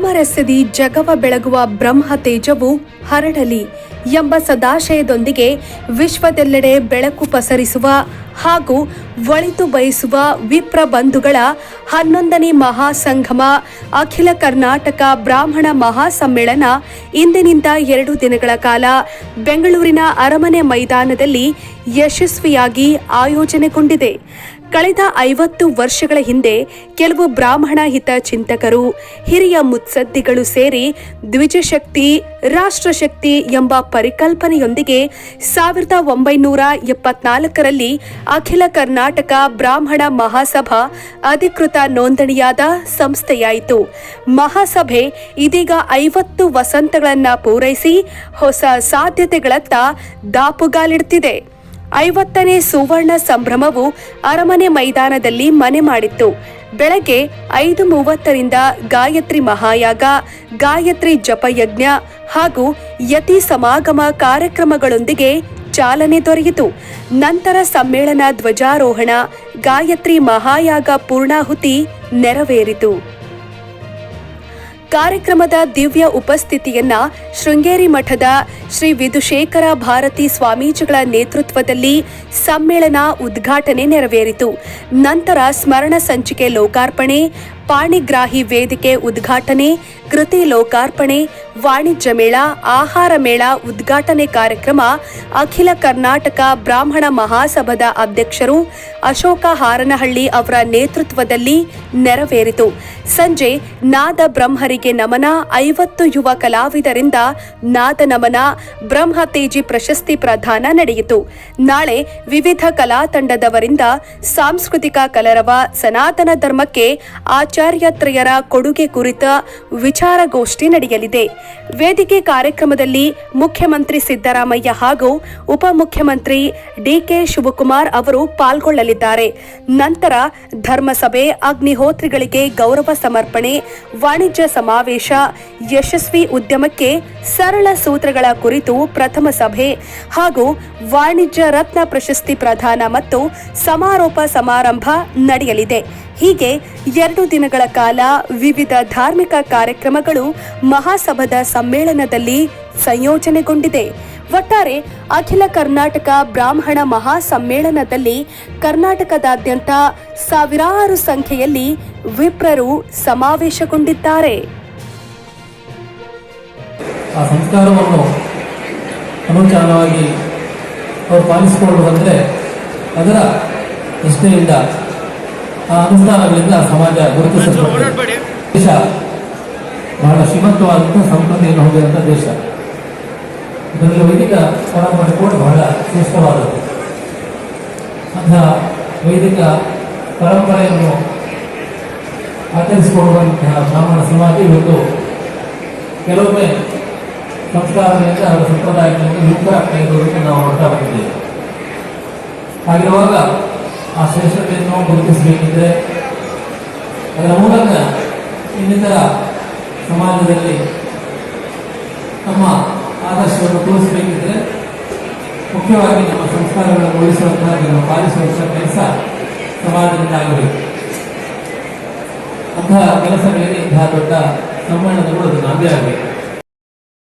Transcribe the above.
ಸಾಮರಸ್ಯದಿ ಜಗವ ಬೆಳಗುವ ಬ್ರಹ್ಮ ತೇಜವು ಹರಡಲಿ ಎಂಬ ಸದಾಶಯದೊಂದಿಗೆ ವಿಶ್ವದೆಲ್ಲೆಡೆ ಬೆಳಕು ಪಸರಿಸುವ ಹಾಗೂ ಒಳಿತು ಬಯಸುವ ವಿಪ್ರ ಬಂಧುಗಳ ಹನ್ನೊಂದನೇ ಮಹಾಸಂಗಮ ಅಖಿಲ ಕರ್ನಾಟಕ ಬ್ರಾಹ್ಮಣ ಮಹಾಸಮ್ಮೇಳನ ಇಂದಿನಿಂದ ಎರಡು ದಿನಗಳ ಕಾಲ ಬೆಂಗಳೂರಿನ ಅರಮನೆ ಮೈದಾನದಲ್ಲಿ ಯಶಸ್ವಿಯಾಗಿ ಆಯೋಜನೆಗೊಂಡಿದೆ. ಕಳೆದ ಐವತ್ತು ವರ್ಷಗಳ ಹಿಂದೆ ಕೆಲವು ಬ್ರಾಹ್ಮಣ ಹಿತ ಚಿಂತಕರು, ಹಿರಿಯ ಮುತ್ಸದ್ದಿಗಳು ಸೇರಿ ದ್ವಿಜಶಕ್ತಿ, ರಾಷ್ಟ್ರಶಕ್ತಿ ಎಂಬ ಪರಿಕಲ್ಪನೆಯೊಂದಿಗೆ ಸಾವಿರದ ಒಂಬೈನೂರ ಎಪ್ಪತ್ನಾಲ್ಕರಲ್ಲಿ ಅಖಿಲ ಕರ್ನಾಟಕ ಬ್ರಾಹ್ಮಣ ಮಹಾಸಭಾ ಅಧಿಕೃತ ನೋಂದಣಿಯಾದ ಸಂಸ್ಥೆಯಾಯಿತು. ಮಹಾಸಭೆ ಇದೀಗ ಐವತ್ತು ವಸಂತಗಳನ್ನು ಪೂರೈಸಿ ಹೊಸ ಸಾಧ್ಯತೆಗಳತ್ತ ದಾಪುಗಾಲಿಡ್ತಿದೆ. ಐವತ್ತನೇ ಸುವರ್ಣ ಸಂಭ್ರಮವು ಅರಮನೆ ಮೈದಾನದಲ್ಲಿ ಮನೆ ಮಾಡಿತ್ತು. ಬೆಳಗ್ಗೆ ಐದು ಮೂವತ್ತರಿಂದ ಗಾಯತ್ರಿ ಮಹಾಯಾಗ, ಗಾಯತ್ರಿ ಜಪಯಜ್ಞ ಹಾಗೂ ಯತಿ ಸಮಾಗಮ ಕಾರ್ಯಕ್ರಮಗಳೊಂದಿಗೆ ಚಾಲನೆ ದೊರೆಯಿತು. ನಂತರ ಸಮ್ಮೇಳನ ಧ್ವಜಾರೋಹಣ, ಗಾಯತ್ರಿ ಮಹಾಯಾಗ ಪೂರ್ಣಾಹುತಿ ನೆರವೇರಿತು. ಕಾರ್ಯಕ್ರಮದ ದಿವ್ಯ ಉಪಸ್ಥಿತಿಯನ್ನ ಶೃಂಗೇರಿ ಮಠದ ಶ್ರೀ ವಿಧುಶೇಖರ ಭಾರತಿ ಸ್ವಾಮೀಜಿಗಳ ನೇತೃತ್ವದಲ್ಲಿ ಸಮ್ಮೇಳನ ಉದ್ಘಾಟನೆ ನೆರವೇರಿತು. ನಂತರ ಸ್ಮರಣ ಸಂಚಿಕೆ ಲೋಕಾರ್ಪಣೆ, ಪಾಣಿಗ್ರಾಹಿ ವೇದಿಕೆ ಉದ್ಘಾಟನೆ, ಕೃತಿ ಲೋಕಾರ್ಪಣೆ ವಾಣಿಜ್ಯ ಮೇಳ, ಆಹಾರ ಮೇಳ, ಉದ್ಘಾಟನೆ ಕಾರ್ಯಕ್ರಮ, ಅಖಿಲ ಕರ್ನಾಟಕ ಬ್ರಾಹ್ಮಣ ಮಹಾಸಭಾದ ಅಧ್ಯಕ್ಷರು ಅಶೋಕ ಹಾರನಹಳ್ಳಿ ಅವರ ನೇತೃತ್ವದಲ್ಲಿ ನೆರವೇರಿತು. ಸಂಜೆ ನಾದ ಬ್ರಹ್ಮರಿಗೆ ನಮನ, ಐವತ್ತು ಯುವ ಕಲಾವಿದರಿಂದ ನಾದ ನಮನ, ಬ್ರಹ್ಮ ತೇಜಿ ಪ್ರಶಸ್ತಿ ಪ್ರದಾನ ನಡೆಯಿತು. ನಾಳೆ ವಿವಿಧ ಕಲಾ ತಂಡದವರಿಂದ ಸಾಂಸ್ಕೃತಿಕ ಕಲರವ, ಸನಾತನ ಧರ್ಮಕ್ಕೆ ಆಚಾರ್ಯತ್ರಯರ ಕೊಡುಗೆ ಕುರಿತ ವಿಚಾರಗೋಷ್ಠಿ ನಡೆಯಲಿದೆ. ವೇದಿಕೆ ಕಾರ್ಯಕ್ರಮದಲ್ಲಿ ಮುಖ್ಯಮಂತ್ರಿ ಸಿದ್ದರಾಮಯ್ಯ ಹಾಗೂ ಉಪಮುಖ್ಯಮಂತ್ರಿ ಡಿಕೆ ಶಿವಕುಮಾರ್ ಅವರು ಪಾಲ್ಗೊಳ್ಳಲಿದ್ದಾರೆ. ನಂತರ ಧರ್ಮಸಭೆ, ಅಗ್ನಿಹೋತ್ರಿಗಳಿಗೆ ಗೌರವ ಸಮರ್ಪಣೆ, ವಾಣಿಜ್ಯ ಸಮಾವೇಶ, ಯಶಸ್ವಿ ಉದ್ಯಮಕ್ಕೆ ಸರಳ ಸೂತ್ರಗಳ ಕುರಿತು ಪ್ರಥಮ ಸಭೆ ಹಾಗೂ ವಾಣಿಜ್ಯ ರತ್ನ ಪ್ರಶಸ್ತಿ ಪ್ರದಾನ ಮತ್ತು ಸಮಾರೋಪ ಸಮಾರಂಭ ನಡೆಯಲಿದೆ. ಹೀಗೆ ಎರಡು ದಿನಗಳ ಕಾಲ ವಿವಿಧ ಧಾರ್ಮಿಕ ಕಾರ್ಯಕ್ರಮಗಳು ಮಹಾಸಭಾದ ಸಮ್ಮೇಳನದಲ್ಲಿ ಸಂಯೋಜನೆಗೊಂಡಿದೆ. ಒಟ್ಟಾರೆ ಅಖಿಲ ಕರ್ನಾಟಕ ಬ್ರಾಹ್ಮಣ ಮಹಾ ಸಮ್ಮೇಳನದಲ್ಲಿ ಕರ್ನಾಟಕದಾದ್ಯಂತ ಸಾವಿರಾರು ಸಂಖ್ಯೆಯಲ್ಲಿ ವಿಪ್ರರು ಸಮಾವೇಶಗೊಂಡಿದ್ದಾರೆ. ಆ ಸಂಸ್ಕಾರವನ್ನು ಅನುಚಾನವಾಗಿ ಅವರು ಪಾಲಿಸಿಕೊಂಡು ಬಂದರೆ ಅದರ ನಿಷ್ಠೆಯಿಂದ ಆ ಅನುಷ್ಠಾನಗಳಿಂದ ಸಮಾಜ ಗುರುತಿಸಲ್ಪಡುತ್ತದೆ ಬಹಳ ಶ್ರೀಮಂತವಾದಂಥ ಸಂಸ್ಕೃತಿಯನ್ನು ಹೊಂದಿರುವಂಥ ದೇಶ. ಇದರಲ್ಲಿ ವೈದಿಕ ಪರಂಪರೆ ಕೂಡ ಬಹಳ ಶ್ರೇಷ್ಠವಾದದ್ದು. ಅಂತಹ ವೈದಿಕ ಪರಂಪರೆಯನ್ನು ಆಚರಿಸಿಕೊಳ್ಳುವಂತಹ ಬ್ರಾಹ್ಮಣ ಸಮಾಜ ಇವತ್ತು ಕೆಲವೊಮ್ಮೆ ಸಂಸ್ಕಾರಗಳಿಂದ ಅವರ ಸಂಪ್ರದಾಯಗಳಿಂದ ವಿಮುಖರಾಗ್ತಾ ಇರುವುದಕ್ಕೆ ನಾವು ನೋಡ್ತಾ ಬಂದಿದ್ದೇವೆ. ಹಾಗಿರುವಾಗ ಆ ಶ್ರೇಷ್ಠತೆಯನ್ನು ಗುರುತಿಸಬೇಕಿದ್ರೆ ಅದರ ಮೂಲಕ ಇನ್ನಿತರ ಸಮಾಜದಲ್ಲಿ ನಮ್ಮ ಆದರ್ಶವನ್ನು ತೋರಿಸಬೇಕಿದ್ರೆ ಮುಖ್ಯವಾಗಿ ನಮ್ಮ ಸಂಸ್ಕಾರಗಳನ್ನು ಉಳಿಸುವಂತಹ ನಮ್ಮ ಪಾಲಿಸುವಂತಹ ಕೆಲಸ ಸಮಾಜದಿಂದ ಆಗಬೇಕು. ಅಂತಹ ಕೆಲಸಗಳಿಗೆ ಇಂತಹ ದೊಡ್ಡ ಸಮ್ಮೇಳನಗಳು ಅದು ನಾವೇ ಆಗಬೇಕು.